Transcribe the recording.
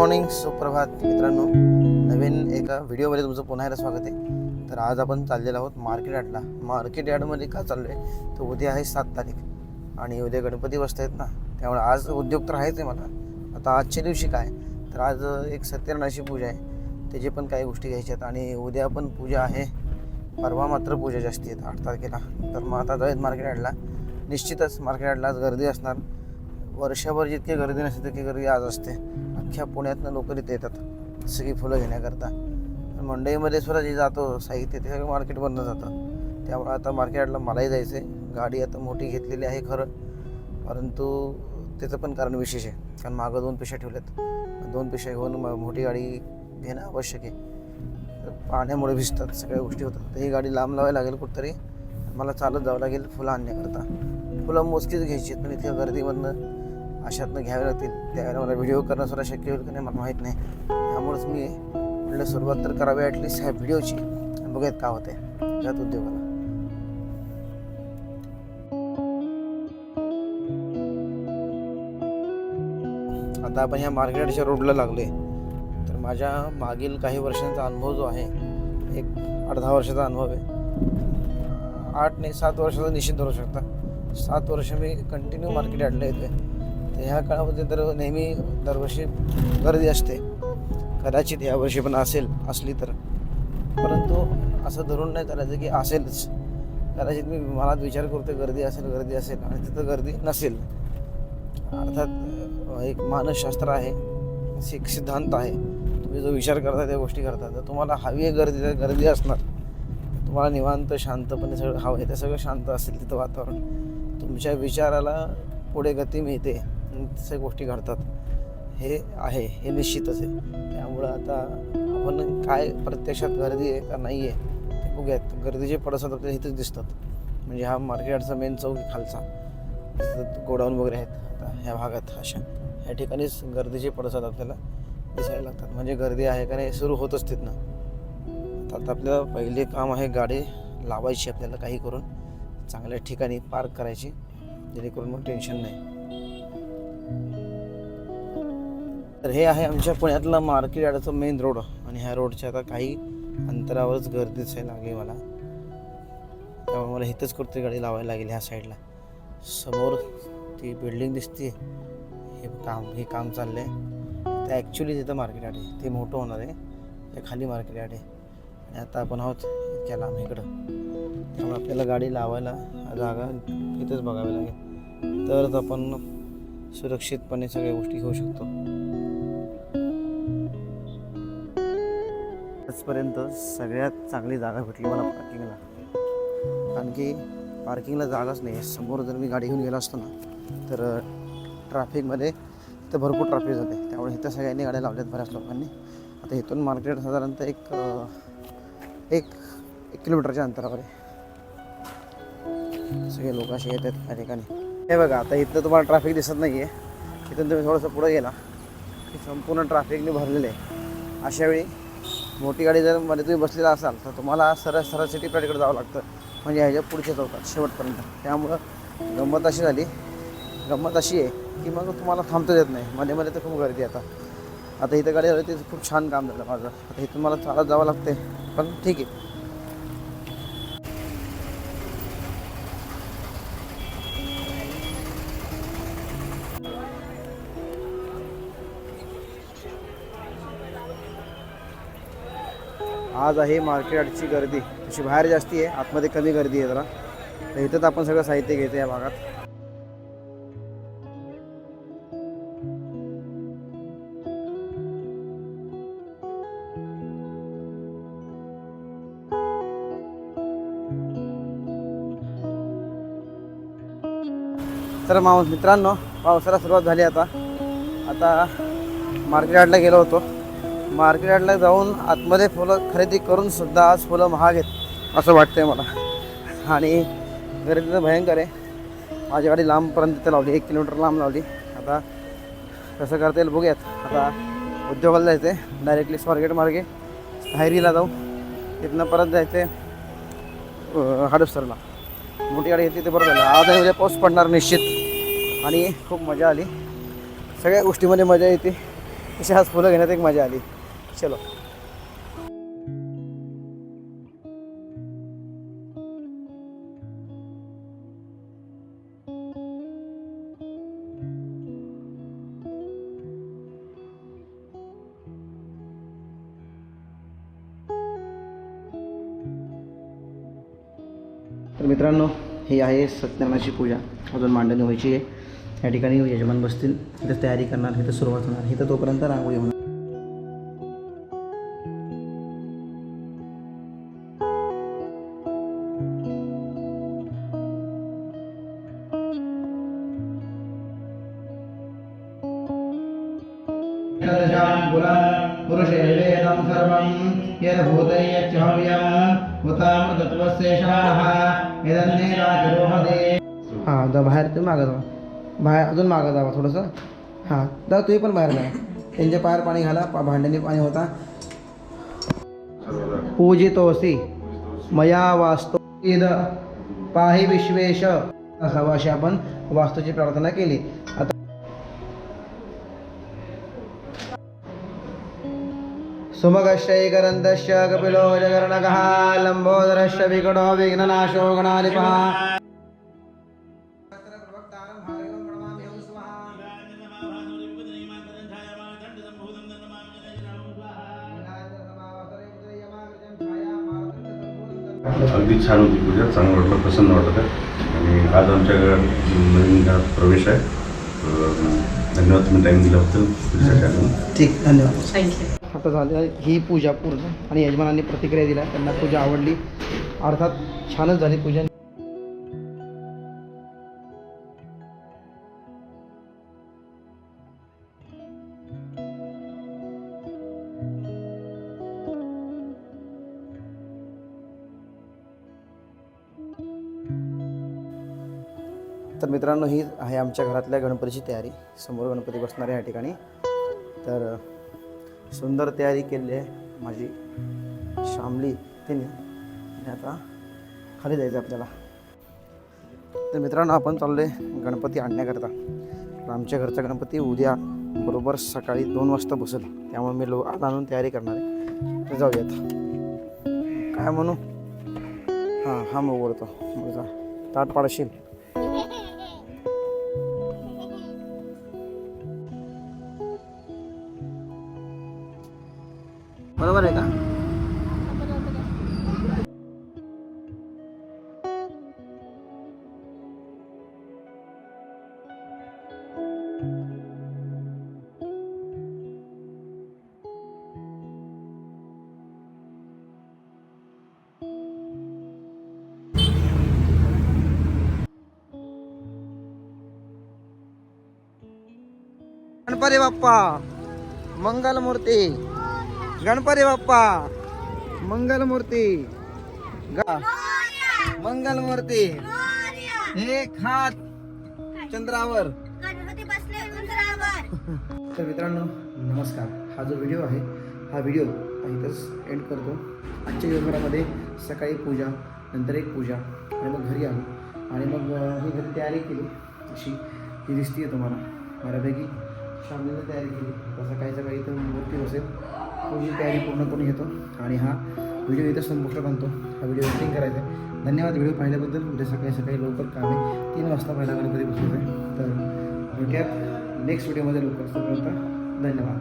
Morning सुप्रभात मित्रांनो नवीन एका व्हिडिओमध्ये तुमचं पुन्हा एकदा स्वागत आहे. तर आज आपण चाललेलो आहोत मार्केट यार्डला. मार्केट यार्डमध्ये का चाललो आहे तर उद्या आहे सात तारीख आणि उद्या गणपती बसत आहेत ना? त्यामुळे आज उद्योग तर आहेच आहे मला. आता आजच्या दिवशी काय? तर आज एक सत्यनारायणाची पूजा आहे. त्याची पण काही गोष्टी घ्यायच्या आहेत आणि उद्या पण पूजा आहे. परवा मात्र पूजा जास्ती आहेत आठ तारखेला. तर मग आता जाऊयात मार्केट यार्डला. निश्चितच मार्केट यार्डला आज गर्दी असणार. वर्षभर जितकी गर्दी नसते तितकी गर्दी आज असते. अख्ख्या पुण्यातनं लोक तिथे येतात. सगळी फुलं घेण्याकरता. मंडईमध्ये सुद्धा जे जातो साहित्य ते सगळं मार्केट बंद जातं. त्यामुळे आता मार्केटला मलाही जायचं आहे गाडी आता मोठी घेतलेली आहे खरं. परंतु त्याचं पण कारण विशेष आहे. कारण मागं दोन पिशा ठेवल्यात. दोन पिशा घेऊन मोठी गाडी घेणं आवश्यक आहे. पाण्यामुळे भिजतात. सगळ्या गोष्टी होतात. तर ही गाडी लांब लावायला लागेल कुठतरी. मला चालत जावं लागेल फुलं आणण्याकरता. फुलं मोजकीच घ्यायची आहेत. पण इथे गर्दीमधनं अशातनं घ्यावे लागतील. त्यावेळेला मला व्हिडिओ करणं सुद्धा शक्य होईल की नाही मला माहीत नाही. त्यामुळेच मी म्हटलं सुरुवात तर करावी ॲटलिस्ट ह्या व्हिडिओची आणि बघूयात का होते त्यात उद्योगाला. आता आपण ह्या मार्केटच्या रोडला लागले तर माझ्या मागील काही वर्षांचा अनुभव जो आहे एक आठ दहा वर्षाचा अनुभव आहे. आठ नाही सात वर्षाचा निश्चित धरू शकता. सात वर्ष मी कंटिन्यू मार्केट आणलं येतो आहे तर ह्या काळामध्ये तर नेहमी दरवर्षी गर्दी असते. कदाचित यावर्षी पण असेल असली तर. परंतु असं धरून नाही चालायचं की असेलच. कदाचित मी मनात विचार करतो गर्दी असेल गर्दी असेल आणि तिथं गर्दी नसेल. अर्थात एक मानसशास्त्र आहे एक सिद्धांत आहे. तुम्ही जो विचार करता त्या गोष्टी करता. तर तुम्हाला हवी आहे गर्दी तर गर्दी असणार. तुम्हाला निवांत शांतपणे सगळं हवं आहे ते सगळं शांत असेल तिथं वातावरण. तुमच्या विचाराला पुढे गती मिळते. आणि गोष्टी घडतात. हे आहे हे निश्चितच आहे. त्यामुळं आता आपण काय प्रत्यक्षात गर्दी आहे का नाही आहे ते बघूयात. गर्दीचे पडसाद आपल्याला इथेच दिसतात. म्हणजे हा मार्केटचा मेन चौक खालचा. गोडाऊन वगैरे आहेत. आता ह्या भागात अशा ह्या ठिकाणीच गर्दीचे पडसाद आपल्याला दिसायला लागतात. म्हणजे गर्दी आहे का नाही सुरू होत असते ना. आता आपल्याला पहिले काम आहे गाडी लावायची आपल्याला काही करून चांगल्या ठिकाणी पार्क करायची जेणेकरून मग टेन्शन नाही. तर हे आहे आमच्या पुण्यातलं मार्केट यार्डाचं मेन रोड आणि ह्या रोडच्या आता काही अंतरावरच गर्दी दिसायला लागली मला. त्यामुळे मला इथंच कुठतरी गाडी लावायला लागेल ह्या साईडला समोर ती बिल्डिंग दिसते हे काम हे काम चाललं आहे ते ॲक्च्युली तिथं मार्केट यार्ड आहे. ते मोठं होणार आहे. त्या खाली मार्केट यार्ड आहे. आणि आता आपण आहोत इतक्या लांब इकडं. त्यामुळे आपल्याला गाडी लावायला जागा इथंच बघावी लागेल. तरच आपण सुरक्षितपणे सगळ्या गोष्टी घेऊ शकतो. आजपर्यंत सगळ्यात चांगली जागा भेटली मला पार्किंगला कारण की पार्किंगला जागाच नाही समोर जर मी गाडी घेऊन गेलो असतो ना तर ट्रॅफिकमध्ये तर भरपूर ट्रॅफिक जाते. त्यामुळे इथं सगळ्यांनी गाड्या लावल्यात बऱ्याच लोकांनी. आता इथून मार्केट साधारणतः एक एक एक किलोमीटरच्या अंतरावर आहे. सगळे लोक असे येतात त्या ठिकाणी हे बघा आता इथं तुम्हाला ट्रॅफिक दिसत नाही आहे इथून तुम्ही थोडंसं पुढे गेला. की संपूर्ण ट्रॅफिकने भरलेलं आहे. अशा वेळी मोठी गाडी जर मध्ये तुम्ही बसलेला असाल तर तुम्हाला सरळ सरळ सिटी पॅडकडे जावं लागतं. म्हणजे ह्याच्या पुढच्या चौकात शेवटपर्यंत. त्यामुळं गंमत अशी झाली. गंमत अशी आहे की मग तुम्हाला थांबता येत नाही. मध्ये मध्ये तर खूप गर्दी आहे आता. आता इथं गाडी झाली ते खूप छान काम झालं माझं. आता इथून मला चालत जावं लागते पण ठीक आहे. आज आहे मार्केटची गर्दी. तशी बाहेर जास्ती आहे आतमध्ये कमी गर्दी आहे जरा. तर इथंच आपण सगळं साहित्य घेतो या भागात. तर मा मित्रांनो पावसाला सुरुवात झाली आता. आता मार्केट यार्डला गेलो होतो. मार्केटला जाऊन आतमध्ये फुलं खरेदी करून सुद्धा आज फुलं महाग आहेत असं वाटतंय मला. आणि गर्दी तर भयंकर आहे. माझी गाडी लांबपर्यंत तिथे लावली एक किलोमीटर लांब लावली. आता कसं करता येईल बघूयात. आता उद्योगाला जायचं आहे डायरेक्टली स्वारगेट मार्गे हायरीला जाऊ. तिथनं परत जायचं आहे मोठी गाडी घेतली ते बरं झालं. आज उद्या पाऊस पडणार निश्चित. आणि खूप मजा आली. सगळ्या गोष्टीमध्ये मजा येते. तशी आज फुलं घेण्यात एक मजा आली. चलो. तर मित्रांनो ही आहे सत्यनारायणाची पूजा. अजून मांडणी व्हायची आहे. या ठिकाणी यजमान बसतील. इथं तयारी करणार इथं सुरुवात होणार. इथं तोपर्यंत रांगोळी होणार. हां दा बाहेर तुम्ही मागत जावा बाहेर अजून मागत जावा थोडंसं हां दा तुम्ही पण बाहेर नाही त्यांच्या पायावर पाणी घाला पा- भांड्याने पाणी होता। पूजितोसी मया वास्तु इद पाहि विश्वेश। असा अशी आपण वास्तूची प्रार्थना केली। आता सुमगश्चैकरन्दश्च कपिलो जगर्णकः लम्बोदरश्च विकटो विघ्ननाशो गणाधिपः। अगदी छान होती पूजा चांगलं वाटलं प्रसन्न वाटत आहे आणि आज आमच्या घरात नवीन घरात प्रवेश आहे. धन्यवाद तुम्ही टाईम दिल्याबद्दल. ठीक धन्यवाद. आता झालं ही पूजा पूर्ण आणि यजमानांनी प्रतिक्रिया दिल्या. त्यांना पूजा आवडली. अर्थात छानच झाली पूजा. तर मित्रांनो ही आहे आमच्या घरातल्या गणपतीची तयारी. समोर गणपती बसणार आहे या ठिकाणी. तर सुंदर तयारी केली आहे माझी. शामली तिने. आणि आता खाली जायचं आहे आपल्याला. तर मित्रांनो आपण चाललो आहे गणपती आणण्याकरता. आमच्या घरचा गणपती उद्या बरोबर सकाळी दोन वाजता बसेल. त्यामुळे मी लो आता आणून तयारी करणार आहे. तर जाऊयात. काय म्हणू? हां हा मग बोलतो. मग जा. ताट पाडशील. गणपती बाप्पा मंगलमूर्ती. गणपती बाप्पा मंगलमूर्ती. गा मंगलमूर्ती. एक हात चंद्रावर. तर मित्रांनो नमस्कार. हा जो व्हिडिओ आहे हा व्हिडिओ इथंच एंड करतो. आजच्या दिवसभरामध्ये सकाळी पूजा नंतर एक पूजा आणि मग घरी आलो. आणि मग ही घरी तयारी केली. अशी ही दिसते तुम्हाला. बऱ्यापैकी शामलीनं तयारी केली. आता काही सकाळी इथं मूर्ती बसेल. पूजेची तयारी पूर्ण करून घेतो. आणि हा व्हिडिओ इथं संपुष्टात आणतो. हा व्हिडिओ एडिटिंग करायचा आहे. धन्यवाद व्हिडिओ पाहिल्याबद्दल. उद्या सकाळी सकाळी लवकर कामे. तीन वाजता पहिला गणपती बसवत आहे तर भेटूयात नेक्स्ट व्हिडिओमध्ये लवकर तोपर्यंत धन्यवाद.